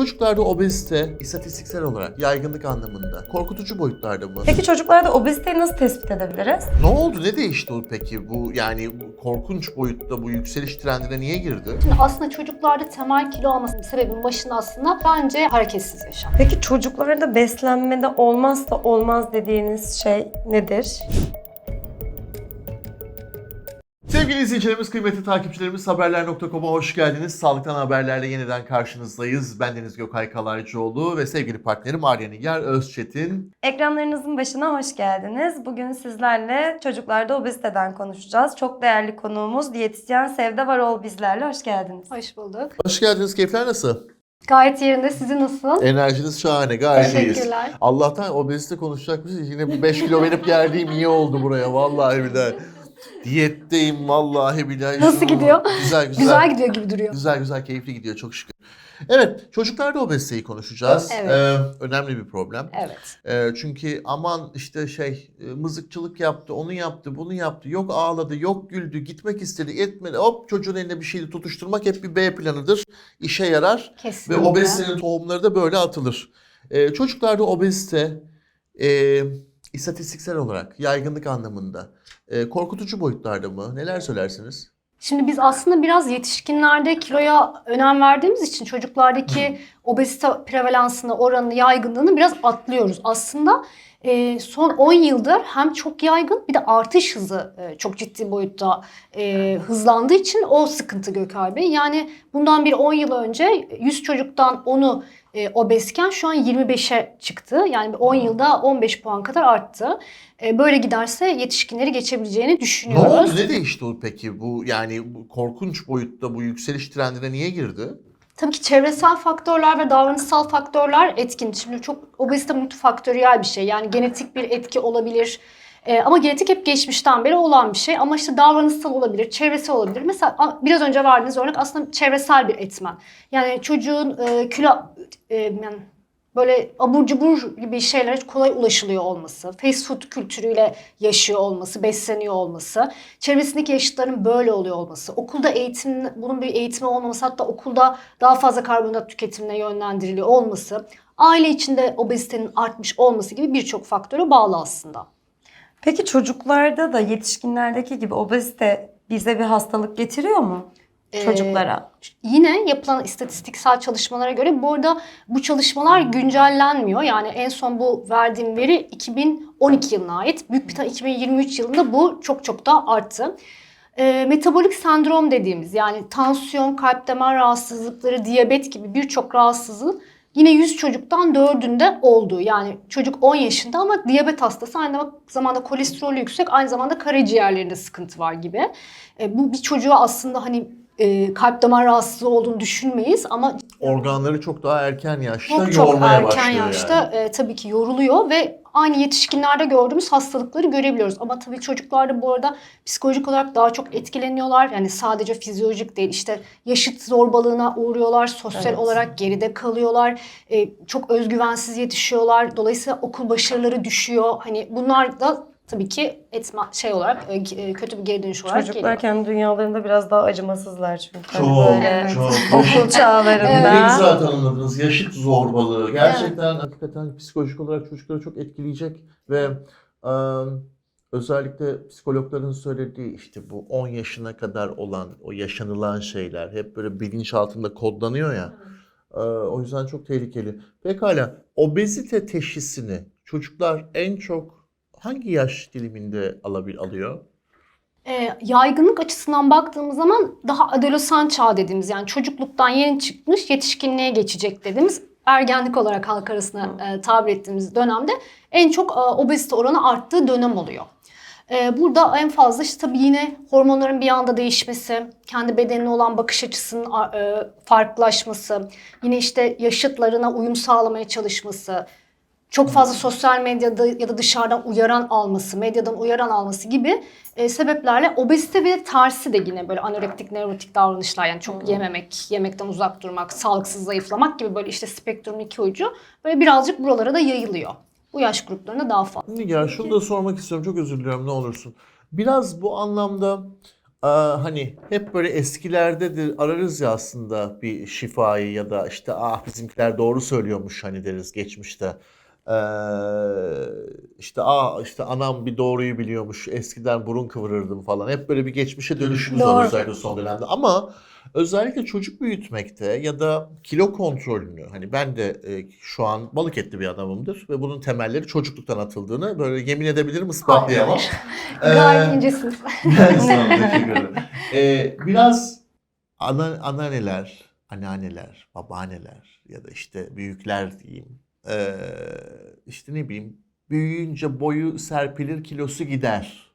Çocuklarda obezite istatistiksel olarak yaygınlık anlamında korkutucu boyutlarda mı? Peki çocuklarda obeziteyi nasıl tespit edebiliriz? Ne oldu? Ne değişti o peki? Bu yani bu korkunç boyutta bu yükseliş trendine niye girdi? Şimdi aslında çocuklarda temel kilo almasının sebebinin başında aslında bence hareketsiz yaşam. Peki çocuklarda beslenmede olmazsa olmaz dediğiniz şey nedir? Sevgili izleyicilerimiz, kıymetli takipçilerimiz haberler.com'a hoş geldiniz. Sağlıktan haberlerle yeniden karşınızdayız. Ben Deniz Gökay Kalaycıoğlu ve sevgili partnerim Arya Nigar Özçetin. Ekranlarınızın başına hoş geldiniz. Bugün sizlerle çocuklarda obeziteden konuşacağız. Çok değerli konuğumuz diyetisyen Sevda Varol bizlerle. Hoş geldiniz. Hoş bulduk. Hoş geldiniz. Keyifler nasıl? Gayet yerinde. Sizin nasıl? Enerjiniz şahane. Gayet iyiyiz. Teşekkürler. Allah'tan obezite konuşacakmışız. Yine bir 5 kilo verip geldiğim iyi oldu buraya. Vallahi billahi. Diyetteyim vallahi billahi. Nasıl gidiyor? Güzel güzel. Güzel gidiyor gibi duruyor. Güzel güzel keyifli gidiyor çok şükür. Evet çocuklarda obeziteyi konuşacağız. Evet. Ee, önemli bir problem. Evet. Ee, çünkü aman işte şey e, mızıkçılık yaptı, onu yaptı, bunu yaptı. Yok ağladı, yok güldü, gitmek istedi, etmedi. Hop çocuğun eline bir şeyi tutuşturmak hep bir B planıdır. İşe yarar ve Kesinlikle. obezitenin tohumları da böyle atılır. Ee, çocuklarda obezite e, istatistiksel olarak yaygınlık anlamında e, korkutucu boyutlarda mı? Neler söylersiniz? Şimdi biz aslında biraz yetişkinlerde kiloya önem verdiğimiz için çocuklardaki obezite prevalansını, oranını, yaygınlığını biraz atlıyoruz. Aslında e, son 10 yıldır hem çok yaygın bir de artış hızı e, çok ciddi boyutta e, hızlandığı için o sıkıntı Gökay Bey. Yani bundan bir 10 yıl önce 100 çocuktan 10'u e, obezken şu an 25'e çıktı. Yani bir 10 yılda 15 puan kadar arttı. E, böyle giderse yetişkinleri geçebileceğini Ne düşünüyoruz. oldu? Ne değişti o peki? Bu yani bu korkunç boyutta bu yükseliş trendine niye girdi? Tabii ki çevresel faktörler ve davranışsal faktörler etkin. Şimdi çok obezite multifaktöriyel bir şey. Yani genetik bir etki olabilir. Ee, ama genetik hep geçmişten beri olan bir şey. Ama işte davranışsal olabilir, çevresel olabilir. Mesela biraz önce verdiğiniz örnek aslında çevresel bir etmen. Yani çocuğun e, kilo e, yani böyle abur cubur gibi şeylere kolay ulaşılıyor olması, fast food kültürüyle yaşıyor olması, besleniyor olması, çevresindeki yaşıtların böyle oluyor olması, okulda eğitim, bunun bir eğitimi olmaması, hatta okulda daha fazla karbonhidrat tüketimine yönlendiriliyor olması, aile içinde obezitenin artmış olması gibi birçok faktöre bağlı aslında. Peki çocuklarda da yetişkinlerdeki gibi obezite bize bir hastalık getiriyor mu? Ee, Çocuklara. Yine yapılan istatistiksel çalışmalara göre bu arada bu çalışmalar güncellenmiyor. Yani en son bu verdiğim veri 2012 yılına ait. Büyük bir ihtimal 2023 yılında bu çok çok daha arttı. Ee, metabolik sendrom dediğimiz yani tansiyon, kalp damar rahatsızlıkları, diyabet gibi birçok rahatsızlığın yine 100 çocuktan 4'ünde olduğu. Yani çocuk 10 yaşında ama diyabet hastası aynı zamanda kolesterolü yüksek aynı zamanda karaciğerlerinde sıkıntı var gibi. E, bu bir çocuğa aslında hani e, kalp damar rahatsızlığı olduğunu düşünmeyiz ama Organları çok daha erken yaşta çok çok yormaya erken başlıyor yaşta yani. e, tabii ki yoruluyor ve aynı yetişkinlerde gördüğümüz hastalıkları görebiliyoruz. Ama tabii çocuklarda bu arada psikolojik olarak daha çok etkileniyorlar. Yani sadece fizyolojik değil işte yaşıt zorbalığına uğruyorlar, sosyal Evet. olarak geride kalıyorlar, e, çok özgüvensiz yetişiyorlar. Dolayısıyla okul başarıları düşüyor. Hani bunlar da tabii ki etma şey olarak e, e, kötü bir geri dönüş olarak Çocuklar geliyor. kendi dünyalarında biraz daha acımasızlar çünkü. Hani Çok, böyle çok. okul çağlarında. Ne güzel tanımladınız. Yaşıt zorbalığı. Gerçekten hakikaten psikolojik olarak çocukları çok etkileyecek ve özellikle psikologların söylediği işte bu 10 yaşına kadar olan o yaşanılan şeyler hep böyle bilinç altında kodlanıyor ya. O yüzden çok tehlikeli. Pekala obezite teşhisini çocuklar en çok hangi yaş diliminde alabil alıyor? E, yaygınlık açısından baktığımız zaman daha adolesan çağ dediğimiz yani çocukluktan yeni çıkmış yetişkinliğe geçecek dediğimiz ergenlik olarak halk arasında e, tabir ettiğimiz dönemde en çok e, obezite oranı arttığı dönem oluyor. E, burada en fazla işte tabii yine hormonların bir anda değişmesi, kendi bedenine olan bakış açısının e, farklılaşması, yine işte yaşıtlarına uyum sağlamaya çalışması, çok fazla sosyal medyada ya da dışarıdan uyaran alması, medyadan uyaran alması gibi e, sebeplerle obezite ve tersi de yine böyle anorektik, nevrotik davranışlar yani çok yememek, yemekten uzak durmak, sağlıksız zayıflamak gibi böyle işte spektrum iki ucu böyle birazcık buralara da yayılıyor. Bu yaş gruplarında daha fazla. Ya şunu da sormak istiyorum. Çok özür diliyorum ne olursun. Biraz bu anlamda Aa, hani hep böyle eskilerdedir ararız ya aslında bir şifayı ya da işte ah bizimkiler doğru söylüyormuş hani deriz geçmişte. Ee, işte ah işte anam bir doğruyu biliyormuş eskiden burun kıvırırdım falan. Hep böyle bir geçmişe dönüşümüz var özellikle son dönemde. Ama özellikle çocuk büyütmekte ya da kilo kontrolünü hani ben de e, şu an balık etli bir adamımdır ve bunun temelleri çocukluktan atıldığını böyle yemin edebilirim ispatlayamam. Ee, Gayet incesiniz. Ee, biraz ana, anneanneler, anneanneler, babaanneler ya da işte büyükler diyeyim. Ee, işte ne bileyim büyüyünce boyu serpilir kilosu gider.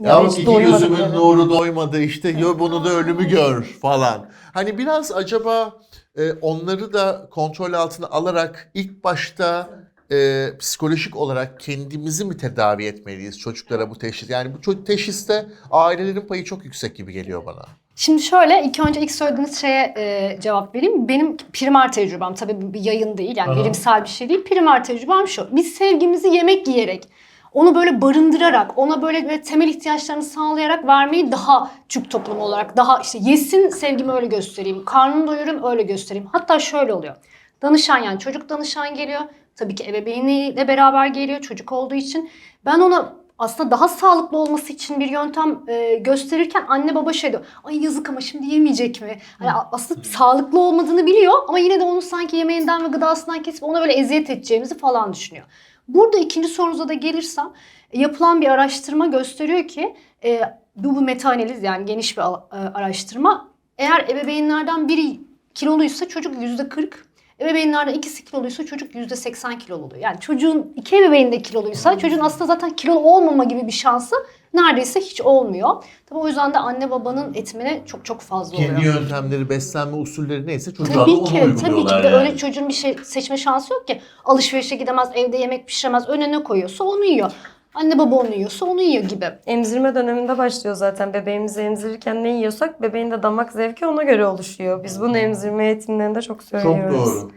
Ya doymadıkları. gözümün nuru doymadı işte yo bunu da ölümü gör falan. Hani biraz acaba e, onları da kontrol altına alarak ilk başta e, psikolojik olarak kendimizi mi tedavi etmeliyiz çocuklara bu teşhis? Yani bu teşhiste ailelerin payı çok yüksek gibi geliyor bana. Şimdi şöyle ilk önce ilk söylediğiniz şeye e, cevap vereyim. Benim primer tecrübem tabii bir yayın değil yani Aha. bilimsel bir şey değil. Primer tecrübem şu. Biz sevgimizi yemek yiyerek, onu böyle barındırarak, ona böyle, böyle temel ihtiyaçlarını sağlayarak vermeyi daha Türk toplumu olarak daha işte yesin sevgimi öyle göstereyim, karnını doyurayım öyle göstereyim. Hatta şöyle oluyor. Danışan yani çocuk danışan geliyor. Tabii ki ebeveyniyle beraber geliyor çocuk olduğu için. Ben ona aslında daha sağlıklı olması için bir yöntem e, gösterirken anne baba şey diyor. Ay yazık ama şimdi yemeyecek mi? Hani aslında sağlıklı olmadığını biliyor ama yine de onu sanki yemeğinden ve gıdasından kesip ona böyle eziyet edeceğimizi falan düşünüyor. Burada ikinci sorunuza da gelirsem e, yapılan bir araştırma gösteriyor ki e, bu, bu meta-analiz yani geniş bir e, araştırma. Eğer ebeveynlerden biri kiloluysa çocuk yüzde 40, ebeveynlerden ikisi kiloluysa çocuk yüzde 80 kilolu oluyor. Yani çocuğun iki ebeveyn de kiloluysa çocuğun aslında zaten kilolu olmama gibi bir şansı neredeyse hiç olmuyor. Tabii o yüzden de anne babanın etmeni çok çok fazla oluyor. Kendi yöntemleri, beslenme usulleri neyse çocuğa da Tabii onu ki, tabii ki de yani. öyle çocuğun bir şey seçme şansı yok ki. Alışverişe gidemez, evde yemek pişiremez, önüne koyuyorsa onu yiyor. Anne baba onu yiyorsa onu yiyor gibi. Emzirme döneminde başlıyor zaten. Bebeğimizi emzirirken ne yiyorsak bebeğin de damak zevki ona göre oluşuyor. Biz bunu emzirme eğitimlerinde çok Çok söylüyoruz. doğru.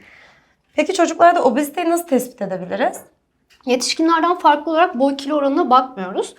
Peki çocuklarda obeziteyi nasıl tespit edebiliriz? Yetişkinlerden farklı olarak boy kilo oranına bakmıyoruz.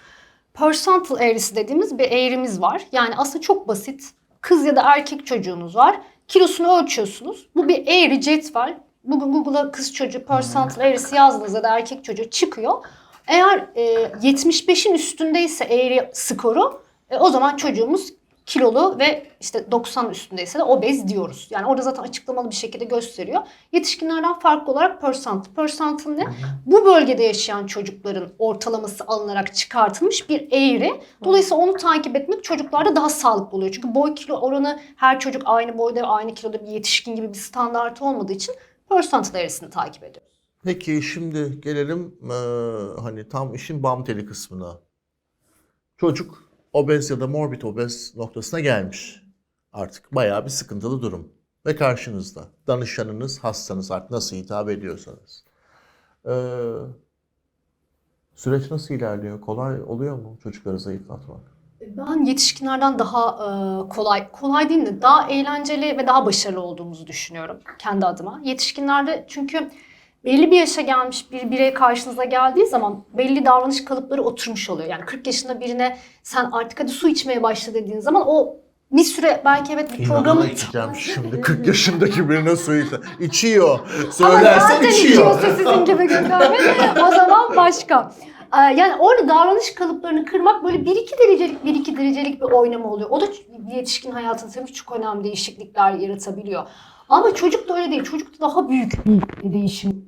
Percentile eğrisi dediğimiz bir eğrimiz var. Yani aslında çok basit. Kız ya da erkek çocuğunuz var. Kilosunu ölçüyorsunuz. Bu bir eğri cetvel. Bugün Google'a kız çocuğu percentile eğrisi yazdığınızda ya da erkek çocuğu çıkıyor. Eğer e, 75'in üstündeyse eğri skoru e, o zaman çocuğumuz kilolu ve işte 90 üstündeyse de obez diyoruz. Yani orada zaten açıklamalı bir şekilde gösteriyor. Yetişkinlerden farklı olarak percent. Percentile ne? Bu bölgede yaşayan çocukların ortalaması alınarak çıkartılmış bir eğri. Dolayısıyla onu takip etmek çocuklarda daha sağlıklı oluyor. Çünkü boy kilo oranı her çocuk aynı boyda ve aynı kiloda bir yetişkin gibi bir standart olmadığı için percentile eğrisini takip ediyoruz. Peki şimdi gelelim eee, hani tam işin bam teli kısmına. Çocuk obez ya da morbid obez noktasına gelmiş. Artık bayağı bir sıkıntılı durum. Ve karşınızda danışanınız, hastanız artık nasıl hitap ediyorsanız. Eee, süreç nasıl ilerliyor? Kolay oluyor mu çocukları zayıflatmak? Ben yetişkinlerden daha e, kolay, kolay değil de daha eğlenceli ve daha başarılı olduğumuzu düşünüyorum kendi adıma. Yetişkinlerde çünkü belli bir yaşa gelmiş bir birey karşınıza geldiği zaman belli davranış kalıpları oturmuş oluyor. Yani 40 yaşında birine sen artık hadi su içmeye başla dediğin zaman o bir süre belki evet bir programı İnanana içeceğim şimdi 40 yaşındaki birine su içiyor. İçiyor. Ama Söylersen zaten içiyor. içiyorsa sizin gibi Gökhan o zaman başka. Ee, Yani orada davranış kalıplarını kırmak böyle bir iki derecelik bir iki derecelik bir oynama oluyor. O da yetişkin hayatında tabii çok önemli değişiklikler yaratabiliyor. Ama çocuk da öyle değil. Çocukta daha büyük bir değişim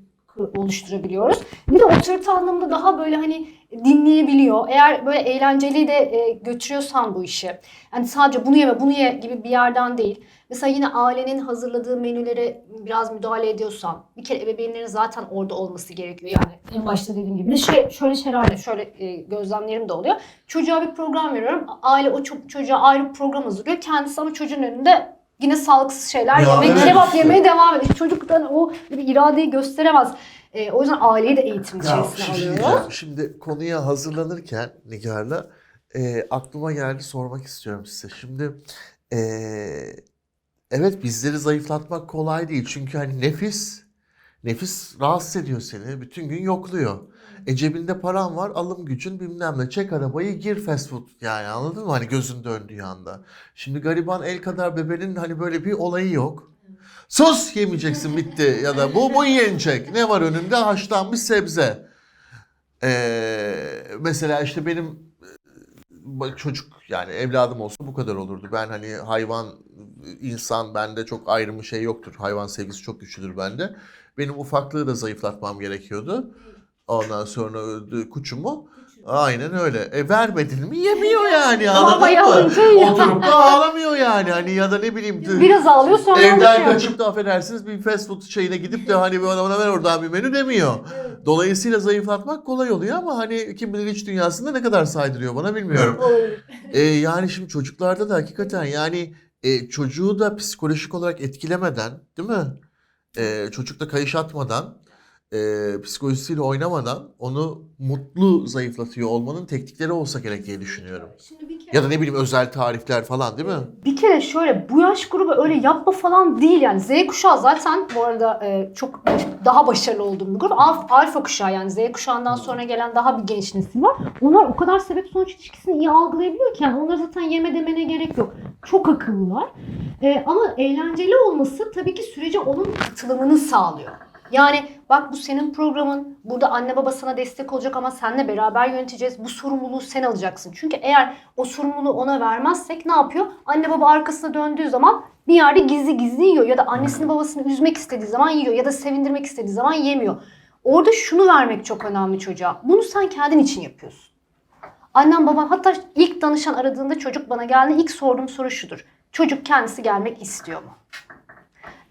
oluşturabiliyoruz. Bir de otorite anlamında daha böyle hani dinleyebiliyor. Eğer böyle eğlenceli de e, götürüyorsan bu işi. Yani sadece bunu yeme bunu ye gibi bir yerden değil. Mesela yine ailenin hazırladığı menülere biraz müdahale ediyorsan bir kere ebeveynlerin zaten orada olması gerekiyor. Yani en başta dediğim gibi. Bir şey, şöyle şeyler şöyle e, gözlemlerim de oluyor. Çocuğa bir program veriyorum. Aile o ço- çocuğa ayrı bir program hazırlıyor. Kendisi ama çocuğun önünde yine sağlıksız şeyler Ya yemek, evet kebap yemeye devam ediyor. Çocuktan o bir iradeyi gösteremez. E, o yüzden aileyi de eğitim içerisine alıyoruz. diyeceğim. Şimdi konuya hazırlanırken Nigar'la e, aklıma geldi sormak istiyorum size. Şimdi e, evet bizleri zayıflatmak kolay değil. Çünkü hani nefis nefis rahatsız ediyor seni. Bütün gün yokluyor. E cebinde paran var, alım gücün bilmem ne. Çek arabayı gir fast food yani anladın mı? Hani gözün döndüğü anda. Şimdi gariban el kadar bebenin hani böyle bir olayı yok. Sus yemeyeceksin bitti ya da bu bu yenecek. Ne var önünde? Haşlanmış sebze. Ee, mesela işte benim e, çocuk yani evladım olsa bu kadar olurdu. Ben hani hayvan, insan bende çok ayrımı şey yoktur. Hayvan sevgisi çok güçlüdür bende. Benim ufaklığı da zayıflatmam gerekiyordu. Ondan sonra öldü kuçumu. Aynen öyle. E vermedin mi yemiyor yani anladın mı? Oturup da ağlamıyor yani. Hani ya da ne bileyim. Biraz ağlıyor sonra Evden kaçıp da affedersiniz bir fast food şeyine gidip de hani bana, bana ver oradan bir menü demiyor. Dolayısıyla zayıflatmak kolay oluyor ama hani kim bilir iç dünyasında ne kadar saydırıyor bana bilmiyorum. Ee, yani şimdi çocuklarda da hakikaten yani e, çocuğu da psikolojik olarak etkilemeden değil mi? Ee, çocukla kayış atmadan, e, psikolojisiyle oynamadan onu mutlu zayıflatıyor olmanın teknikleri olsa gerek diye düşünüyorum. Şimdi bir kere, Ya da ne bileyim özel tarifler falan değil mi? bir kere şöyle bu yaş grubu öyle yapma falan değil yani. Z kuşağı zaten bu arada e, çok daha başarılı olduğum bir grup. Alfa, alfa kuşağı yani Z kuşağından sonra gelen daha bir genç nesil var. Onlar o kadar sebep sonuç ilişkisini iyi algılayabiliyor ki yani onlara zaten yeme demene gerek yok. Çok akıllılar. E, ama eğlenceli olması tabii ki sürece onun katılımını sağlıyor. Yani bak bu senin programın. Burada anne baba sana destek olacak ama seninle beraber yöneteceğiz. Bu sorumluluğu sen alacaksın. Çünkü eğer o sorumluluğu ona vermezsek ne yapıyor? Anne baba arkasına döndüğü zaman bir yerde gizli gizli yiyor. Ya da annesini babasını üzmek istediği zaman yiyor. Ya da sevindirmek istediği zaman yemiyor. Orada şunu vermek çok önemli çocuğa. Bunu sen kendin için yapıyorsun. Annem babam hatta ilk danışan aradığında çocuk bana geldi. ilk sorduğum soru şudur. Çocuk kendisi gelmek istiyor mu?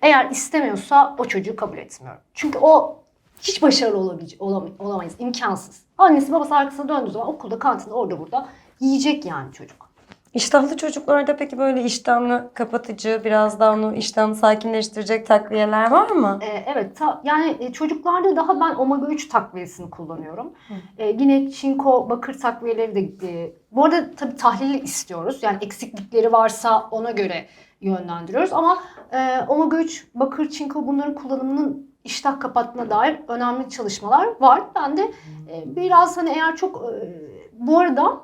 Eğer istemiyorsa o çocuğu kabul etmiyorum. Çünkü o hiç başarılı olabilecek, olam- olamayız. imkansız. Annesi babası arkasına döndüğü zaman okulda, kantinde, orada burada yiyecek yani çocuk. İştahlı çocuklarda peki böyle iştahını kapatıcı, biraz daha onu iştahını sakinleştirecek takviyeler var mı? Ee, evet, ta- yani e, çocuklarda daha ben omega 3 takviyesini kullanıyorum. Ee, yine çinko, bakır takviyeleri de e, bu arada tabii tahlili istiyoruz. Yani eksiklikleri varsa ona göre yönlendiriyoruz ama e, omega 3, bakır, çinko bunların kullanımının iştah kapatma dair önemli çalışmalar var. Ben de e, biraz hani eğer çok e, bu arada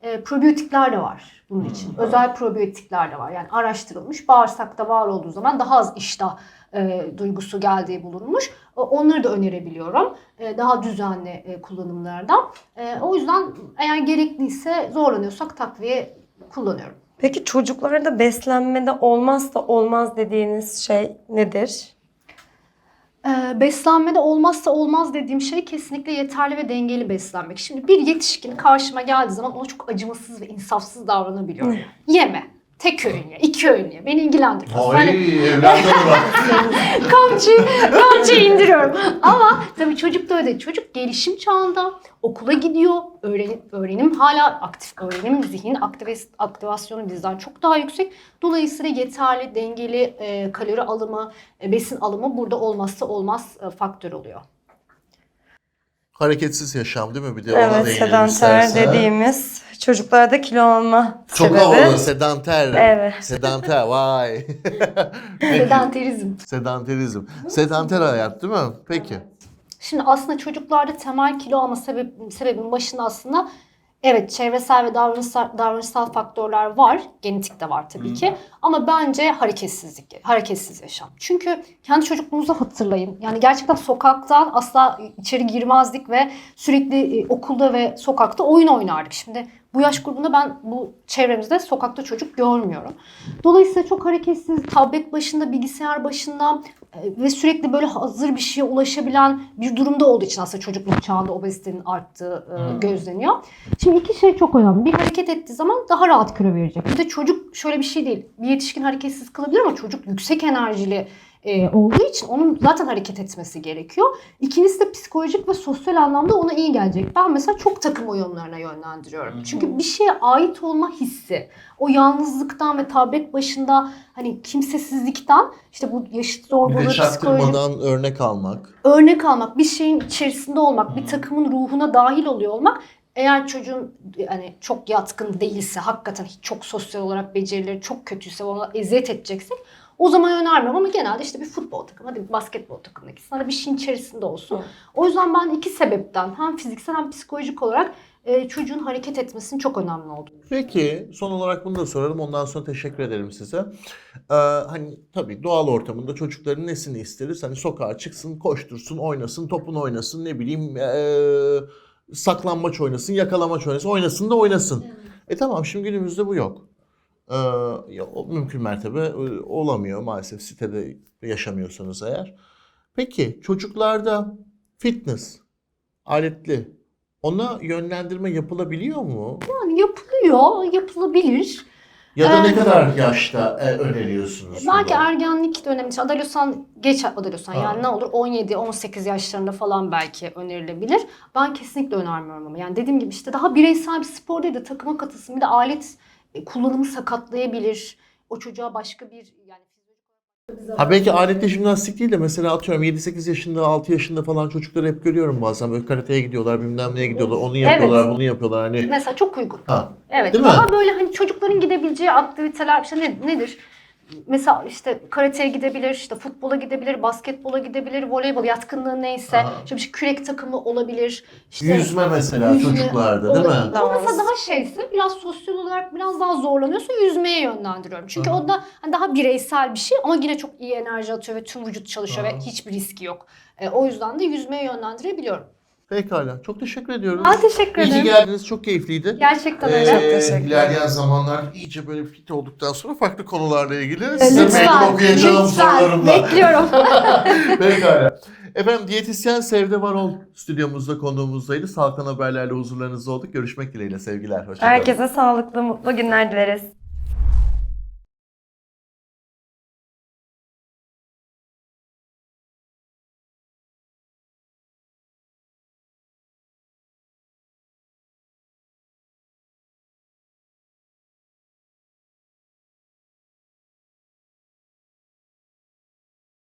e, probiyotikler de var bunun için. Özel probiyotikler de var. Yani araştırılmış. Bağırsakta var olduğu zaman daha az iştah e, duygusu geldiği bulunmuş. E, Onları da önerebiliyorum. E, daha düzenli e, kullanımlardan. E, o yüzden eğer gerekliyse zorlanıyorsak takviye kullanıyorum. Peki çocuklarda beslenmede olmazsa olmaz dediğiniz şey nedir? Ee, beslenmede olmazsa olmaz dediğim şey kesinlikle yeterli ve dengeli beslenmek. Şimdi bir yetişkin karşıma geldiği zaman ona çok acımasız ve insafsız davranabiliyorum. Yeme. Tek öğün ye, iki öğün ye. Beni ilgilendirmez. Hani evlatları var. kamçı, kamçı indiriyorum. Ama tabii çocuk da öyle. Çocuk gelişim çağında okula gidiyor. Öğrenim, öğrenim hala aktif. Öğrenim zihin aktivas- aktivasyonu bizden çok daha yüksek. Dolayısıyla yeterli, dengeli e, kalori alımı, e, besin alımı burada olmazsa olmaz e, faktör oluyor. Hareketsiz yaşam değil mi? Bir de ona Evet, sedanter istersen. dediğimiz çocuklarda kilo alma Çok sebebi. havalı, sedanter. Evet. Sedanter, vay. Sedanterizm. Sedanterizm. Sedanter hayat değil mi? Peki. Şimdi aslında çocuklarda temel kilo alma sebep, sebebin başında aslında evet çevresel ve davranışsal, davranışsal faktörler var. Genetik de var tabii ki. Ama bence hareketsizlik, hareketsiz yaşam. Çünkü kendi çocukluğunuzu hatırlayın. Yani gerçekten sokaktan asla içeri girmezdik ve sürekli e, okulda ve sokakta oyun oynardık. Şimdi bu yaş grubunda ben bu çevremizde sokakta çocuk görmüyorum. Dolayısıyla çok hareketsiz, tablet başında, bilgisayar başında ve sürekli böyle hazır bir şeye ulaşabilen bir durumda olduğu için aslında çocukluk çağında obezitenin arttığı e, gözleniyor. Şimdi iki şey çok önemli. Bir hareket ettiği zaman daha rahat kilo verecek. Bir de çocuk şöyle bir şey değil. Bir yetişkin hareketsiz kalabilir ama çocuk yüksek enerjili e, olduğu için onun zaten hareket etmesi gerekiyor. İkincisi de psikolojik ve sosyal anlamda ona iyi gelecek. Ben mesela çok takım oyunlarına yönlendiriyorum. Çünkü bir şeye ait olma hissi, o yalnızlıktan ve tablet başında hani kimsesizlikten işte bu yaşıt zorbalığı, psikolojik örnek almak. örnek almak, bir şeyin içerisinde olmak, bir takımın ruhuna dahil oluyor olmak eğer çocuğun yani çok yatkın değilse, hakikaten çok sosyal olarak becerileri çok kötüyse, ona eziyet edeceksek O zaman önermiyorum ama genelde işte bir futbol takımı, hadi bir basketbol takımına gitsin. Hani bir şeyin içerisinde olsun. Hı. O yüzden ben iki sebepten hem fiziksel hem psikolojik olarak e, çocuğun hareket etmesinin çok önemli olduğunu Peki son olarak bunu da soralım ondan sonra teşekkür ederim size. Ee, hani tabii doğal ortamında çocukların nesini isteriz? Hani sokağa çıksın, koştursun, oynasın, topunu oynasın, ne bileyim ee, saklanmaç oynasın, yakalamaç oynasın, oynasın da oynasın. E tamam şimdi günümüzde bu yok. Ee, ya, o mümkün mertebe e, olamıyor maalesef sitede yaşamıyorsanız eğer. Peki çocuklarda fitness, aletli ona yönlendirme yapılabiliyor mu? Yani yapılıyor, yapılabilir. Ya da ne Ee, kadar yaşta e, öneriyorsunuz? Belki bunu? ergenlik dönemi için adolesan geç adolesan yani ne olur 17-18 yaşlarında falan belki önerilebilir. Ben kesinlikle önermiyorum ama yani dediğim gibi işte daha bireysel bir spor değil de takıma katılsın. Bir de alet kullanımı sakatlayabilir. O çocuğa başka bir yani Ha belki aletli jimnastik değil de mesela atıyorum 7-8 yaşında 6 yaşında falan çocukları hep görüyorum bazen böyle karateye gidiyorlar bilmem neye gidiyorlar onu yapıyorlar bunu yapıyorlar hani. mesela çok uygun. Ha. Evet. Değil mi? daha böyle hani çocukların gidebileceği aktiviteler işte ne, nedir? Mesela işte karateye gidebilir, işte futbola gidebilir, basketbola gidebilir, voleybol yatkınlığı neyse, Aha. işte bir şey, kürek takımı olabilir. işte Yüzme mesela yüzme çocuklarda değil mi? Ama mesela daha şeyse biraz sosyal olarak biraz daha zorlanıyorsa yüzmeye yönlendiriyorum. Çünkü Aha. o da hani daha bireysel bir şey ama yine çok iyi enerji atıyor ve tüm vücut çalışıyor Aha. ve hiçbir riski yok. E, o yüzden de yüzmeye yönlendirebiliyorum. Pekala çok teşekkür ediyoruz. Ben teşekkür İyi ki ederim. geldiniz çok keyifliydi. Gerçekten Ee, öyle. Çok teşekkür ilerleyen zamanlarda iyice böyle fit olduktan sonra farklı konularla ilgili E, size meydan okuyacağım sorularımla. Bekliyorum. Pekala. Efendim diyetisyen Sevde Varol stüdyomuzda konuğumuzdaydı. Sağlıktan haberlerle huzurlarınızda olduk. Görüşmek dileğiyle sevgiler. Hoşçakalın. Herkese sağlıklı, mutlu günler dileriz.